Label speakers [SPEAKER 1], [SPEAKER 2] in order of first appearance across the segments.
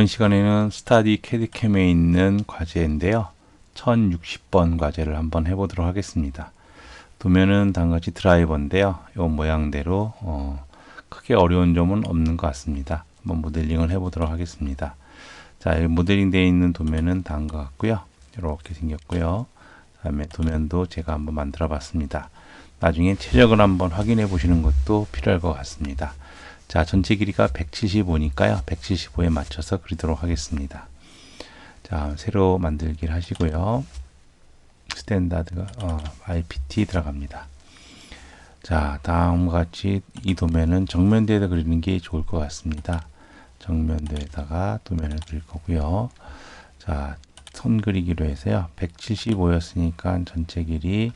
[SPEAKER 1] 이번 시간에는 스타디 캐드캠에 있는 과제인데요. 1060번 과제를 한번 해보도록 하겠습니다. 도면은 단같이 드라이버인데요. 이 모양대로 어, 크게 어려운 점은 없는 것 같습니다. 한번 모델링을 해보도록 하겠습니다. 자, 이 모델링 되어 있는 도면은 다음 것 같고요. 이렇게 생겼고요. 다음에 도면도 제가 한번 만들어 봤습니다. 나중에 최적을 한번 확인해 보시는 것도 필요할 것 같습니다. 자, 전체 길이가 175니까요. 175에 맞춰서 그리도록 하겠습니다. 자, 새로 만들기를 하시고요. 스탠다드가 어, IPT 들어갑니다. 자, 다음과 같이 이 도면은 정면대에다 그리는 게 좋을 것 같습니다. 정면대에다가 도면을 그릴 거고요. 자, 선 그리기로 해서요. 175였으니까 전체 길이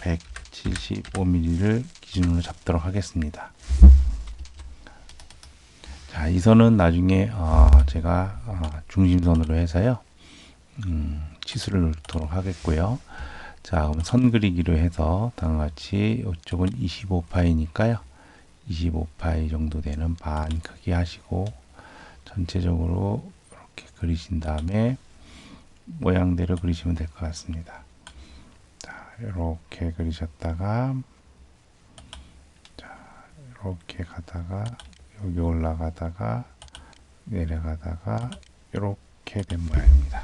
[SPEAKER 1] 175mm를 기준으로 잡도록 하겠습니다. 자, 이 선은 나중에 어, 제가 어, 중심선으로 해서요. 음, 치수를 넣도록 하겠고요. 자, 그럼 선 그리기로 해서 다음같이 이쪽은 25파이니까요. 25파이 정도 되는 반 크기 하시고 전체적으로 이렇게 그리신 다음에 모양대로 그리시면 될 것 같습니다. 자, 이렇게 그리셨다가 자, 이렇게 가다가 여기 올라가다가 내려가다가 이렇게 된 모양입니다.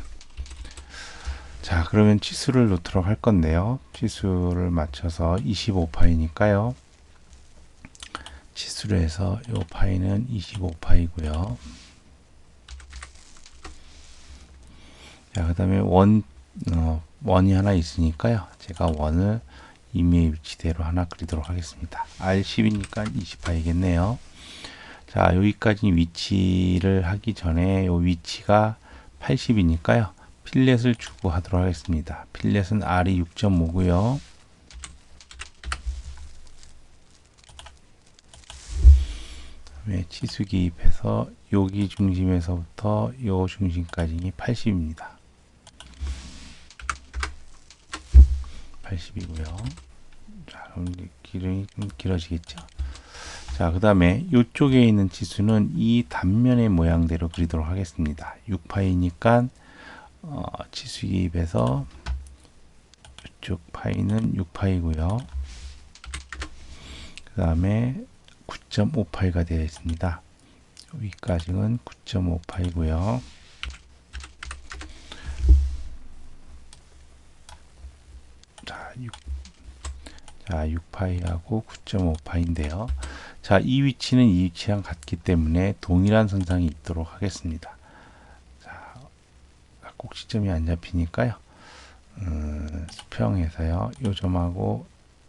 [SPEAKER 1] 자, 그러면 치수를 놓도록 할 건데요. 치수를 맞춰서 25파이니까요. 치수를 해서 이 파이는 25파이고요. 자, 그 다음에 원, 어, 원이 하나 있으니까요. 제가 원을 임의의 위치대로 하나 그리도록 하겠습니다. R10이니까 20파이겠네요. 자, 여기까지 위치를 하기 전에 요 위치가 80이니까요. 필렛을 주고 하도록 하겠습니다. 필렛은 R이 6.5고요. 다음에 치수 기입해서 여기 중심에서부터 요 중심까지 80입니다. 80이고요. 자, 그럼 길이 좀 길어지겠죠? 자, 그 다음에 이쪽에 있는 치수는 이 단면의 모양대로 그리도록 하겠습니다. 6파이니까 어, 치수 기입해서 이쪽 파이는 6파이고요. 그 다음에 9.5파이가 되어 있습니다. 여기까지는 9.5파이고요. 자, 6, 자, 6파이하고 9.5파인데요. 자, 이 위치는 이 위치랑 같기 때문에 동일한 선상이 있도록 하겠습니다. 자, 꼭지점이 안 잡히니까요. 음, 수평해서요. 요 점하고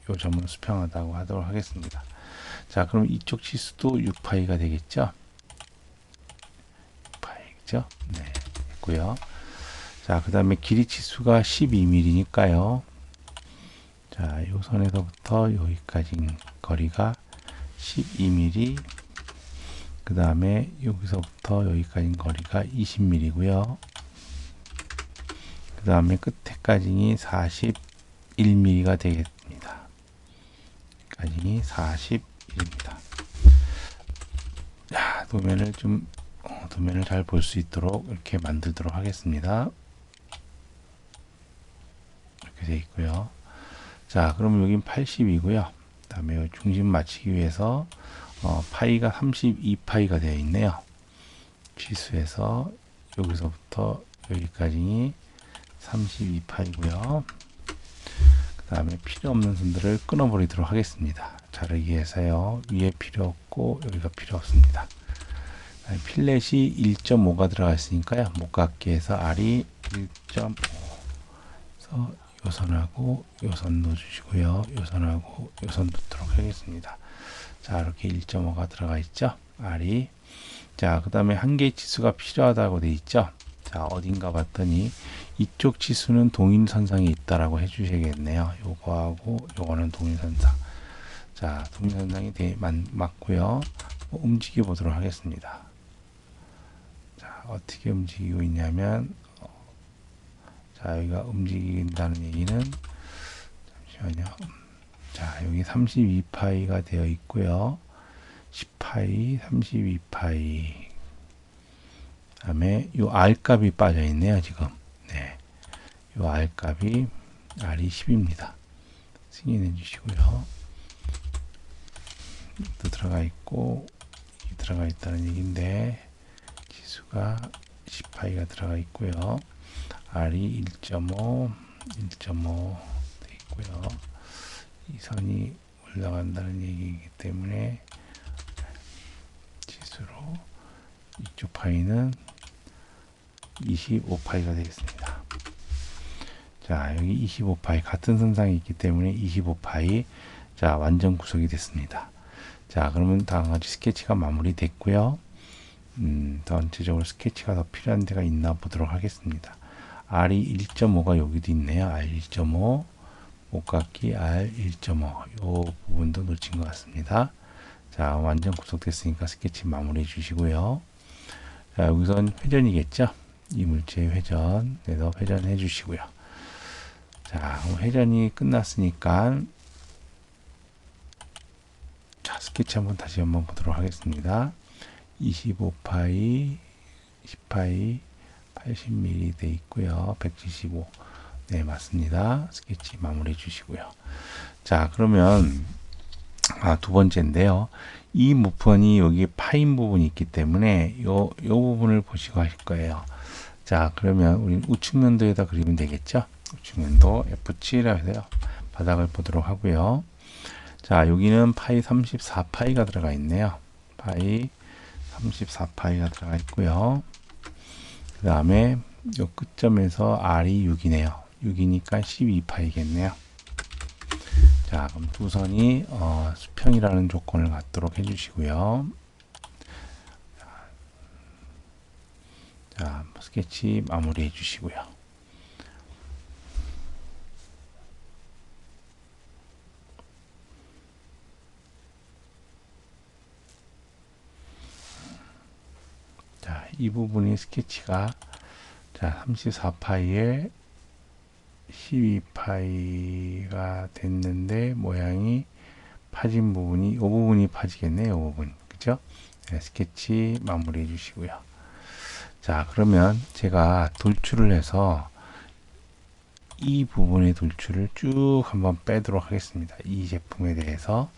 [SPEAKER 1] 요 점은 수평하다고 하도록 하겠습니다. 자, 그럼 이쪽 치수도 6파이가 되겠죠? 6파이죠? 네, 됐고요. 자, 그 다음에 길이 치수가 12mm니까요. 자, 요 선에서부터 여기까지 거리가 12mm 그 다음에 여기서부터 여기까지 거리가 20mm고요. 그 다음에 끝에까지 41mm가 되겠습니다. 까지 41입니다 자, 도면을 좀 어, 도면을 잘 볼 수 있도록 이렇게 만들도록 하겠습니다. 이렇게 되어 있고요. 자 그러면 여긴 80이고요 다음에 중심 맞추기 위해서 어, 파이가 32파이가 되어 있네요. 취수해서 여기서부터 여기까지 32파이고요. 그 다음에 필요 없는 선들을 끊어버리도록 하겠습니다. 자르기 위해서요. 위에 필요 없고 여기가 필요 없습니다. 필렛이 1.5가 들어가 있으니까요. 해서 R이 1.5 그래서 요선하고 요선 넣어주시고요. 요선하고 요선 넣도록 하겠습니다. 자, 이렇게 1.5가 들어가 있죠. R이. 자, 그 다음에 한 개의 치수가 필요하다고 돼 있죠. 자, 어딘가 봤더니 이쪽 치수는 동일선상에 있다라고 해주셔야겠네요. 요거하고 요거는 동일선상. 자, 동일선상이 대, 맞, 맞고요. 뭐 움직여 보도록 하겠습니다. 자, 어떻게 움직이고 있냐면 자, 여기가 움직인다는 얘기는 잠시만요. 자, 여기 32파이가 되어 있고요. 10파이, 32파이. 그 다음에 요 R 값이 빠져 있네요, 지금. 네. 요 R 값이 R이 10입니다. 승인해 주시고요. 또 들어가 있고 이 들어가 있다는 얘기인데 지수가 10파이가 들어가 있고요. R이 1.5, 1.5 돼 있고요. 이 선이 올라간다는 얘기이기 때문에 지수로 이쪽 파이는 25파이가 되겠습니다. 자, 여기 25파이 같은 선상이 있기 때문에 25파이 자, 완전 구성이 됐습니다. 자, 그러면 다음 같이 스케치가 마무리됐고요. 음, 전체적으로 스케치가 더 필요한 데가 있나 보도록 하겠습니다. R이 1.5가 여기도 있네요. R 1.5, 목깎이 R 1.5. 요 부분도 놓친 것 같습니다. 자, 완전 구성됐으니까 스케치 마무리해 주시고요. 자, 여기선 회전이겠죠? 이 물체 회전. 그래서 회전해 주시고요. 자, 회전이 끝났으니까 자, 스케치 한번 다시 한번 보도록 하겠습니다. 25파이, 10파이, 80mm 돼 있고요. 175. 네, 맞습니다. 스케치 마무리해 주시고요. 자, 그러면 아, 두 번째인데요. 이 무펀이 여기 파인 부분이 있기 때문에 요, 요 부분을 보시고 하실 거예요. 자, 그러면 우리 우측면도에다 그리면 되겠죠? 우측면도 F7이라 해서요. 바닥을 보도록 하고요. 자, 여기는 파이 34파이가 들어가 있네요. 파이 34파이가 들어가 있고요. 그 다음에 요 끝점에서 R이 6이네요. 6이니까 12파이겠네요. 자, 그럼 두 선이 어, 수평이라는 조건을 갖도록 해주시고요. 자, 스케치 마무리 해 주시고요. 자, 이 부분이 스케치가 자, 34파이에 12파이가 됐는데 모양이 파진 부분이 이 부분이 파지겠네요. 이 부분. 그죠? 네, 스케치 마무리해 주시고요. 자, 그러면 제가 돌출을 해서 이 부분의 돌출을 쭉 한번 빼도록 하겠습니다. 이 제품에 대해서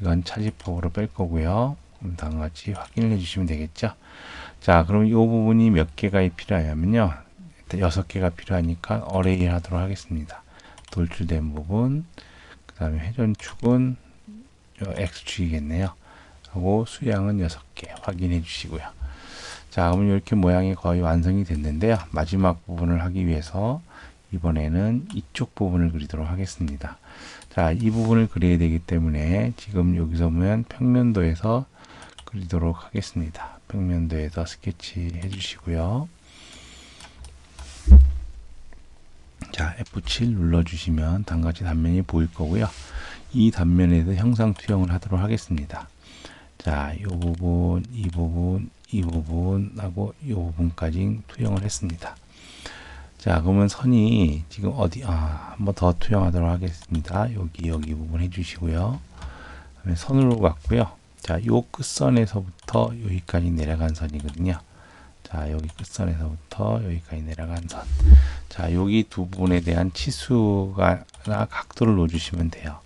[SPEAKER 1] 이건 차지법으로 뺄 거고요. 그럼 다음과 같이 확인을 해주시면 되겠죠. 자, 그럼 이 부분이 몇 개가 필요하냐면요. 여섯 개가 필요하니까 어레이 하도록 하겠습니다. 돌출된 부분, 그 다음에 회전축은 X축이겠네요. 하고 수량은 여섯 개 확인해 주시고요. 자, 그럼 이렇게 모양이 거의 완성이 됐는데요. 마지막 부분을 하기 위해서 이번에는 이쪽 부분을 그리도록 하겠습니다. 자, 이 부분을 그려야 되기 때문에 지금 여기서 보면 평면도에서 그리도록 하겠습니다. 평면도에서 스케치 해주시고요. 자, F7 눌러주시면 단같이 단면이 보일 거고요. 이 단면에서 형상 투영을 하도록 하겠습니다. 자, 이 부분, 이 부분, 이 부분하고 이 부분까지 투영을 했습니다. 자, 그러면 선이 지금 어디, 아, 한번 더 투영하도록 하겠습니다. 여기, 여기 부분 해주시고요. 선으로 갔고요. 자, 요 끝선에서부터 여기까지 내려간 선이거든요. 자, 여기 끝선에서부터 여기까지 내려간 선. 자, 여기 두 부분에 대한 치수가 각도를 놓주시면 돼요.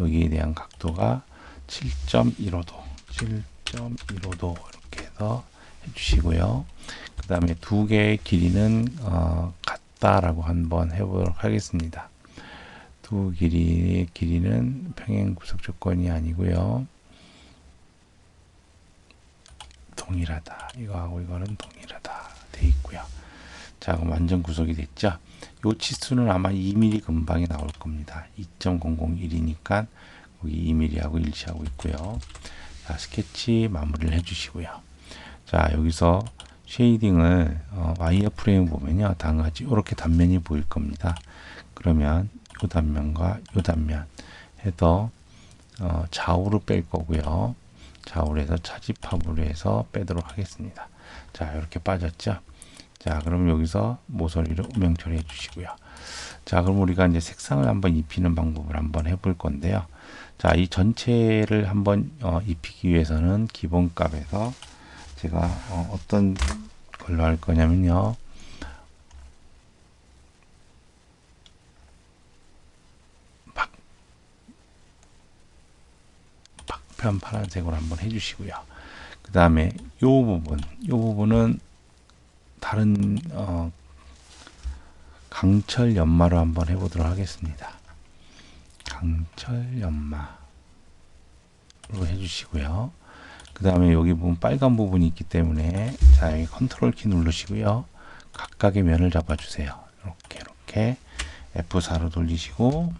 [SPEAKER 1] 여기에 대한 각도가 7.15도, 7.15도 이렇게 해서 해주시고요. 그 다음에 두 개의 길이는 어, 같다라고 한번 해보도록 하겠습니다. 두 길이의 길이는 평행 구속 조건이 아니고요. 동일하다. 이거하고 이거는 동일하다. 돼 있고요. 자, 그럼 완전 구속이 됐죠? 요 치수는 아마 2mm 금방에 나올 겁니다. 2.001이니까 거기 2mm하고 일치하고 있고요. 자, 스케치 마무리를 해주시고요. 자, 여기서 쉐이딩을 어, 와이어 프레임 보면요. 다음같이 이렇게 단면이 보일 겁니다. 그러면 요 단면과 요 단면 해서 어, 좌우로 뺄 거고요. 좌우에서 차지팝으로 해서 빼도록 하겠습니다. 자, 이렇게 빠졌죠? 자, 그럼 여기서 모서리를 우명 처리해 주시고요. 자, 그럼 우리가 이제 색상을 한번 입히는 방법을 한번 해볼 건데요. 자, 이 전체를 한번 어, 입히기 위해서는 기본 값에서 제가 어, 떤 걸로 할 거냐면요. 박편 파란색으로 한번 해주시고요. 그 다음에 요 부분, 요 부분은 다른 어, 강철 연마로 한번 해보도록 하겠습니다. 강철 연마로 해주시고요. 그 다음에 여기 부분 빨간 부분이 있기 때문에 자 여기 컨트롤 키 누르시고요. 각각의 면을 잡아주세요. 이렇게 이렇게 F4로 돌리시고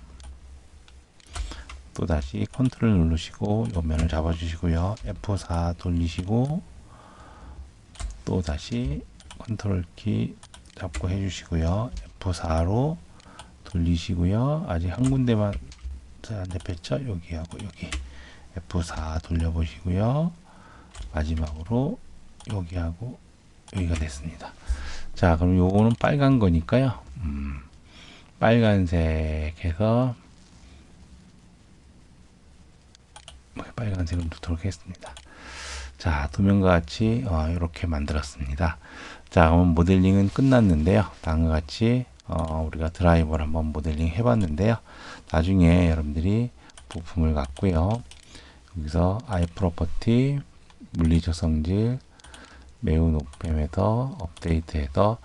[SPEAKER 1] 또 다시 컨트롤 누르시고 요 면을 잡아주시고요. F4 돌리시고 또 다시 컨트롤 키 잡고 해주시고요. F4로 돌리시고요. 아직 한 군데만 안 잡혔죠? 여기하고 여기 F4 돌려보시고요. 마지막으로 여기하고 여기가 됐습니다. 자, 그럼 요거는 빨간 거니까요. 음, 빨간색에서 빨간색을 놓도록 하겠습니다. 자, 도면과 같이 어, 이렇게 만들었습니다. 자, 그럼 모델링은 끝났는데요. 다음과 같이 어, 우리가 드라이버를 한번 모델링 해봤는데요. 나중에 여러분들이 부품을 갖고요. 여기서 아이 프로퍼티, 물리적 성질, 매우 높임에서 업데이트해서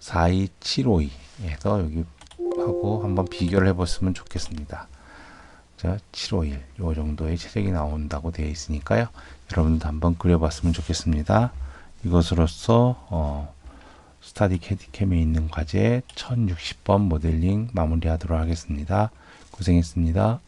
[SPEAKER 1] 42752에서 여기 하고 한번 비교를 해봤으면 좋겠습니다. 자, 751. 요 정도의 체력이 나온다고 되어 있으니까요. 여러분도 한번 그려봤으면 좋겠습니다. 이것으로써 어, 스타디 캐디캠에 있는 과제 1060번 모델링 마무리하도록 하겠습니다. 고생했습니다.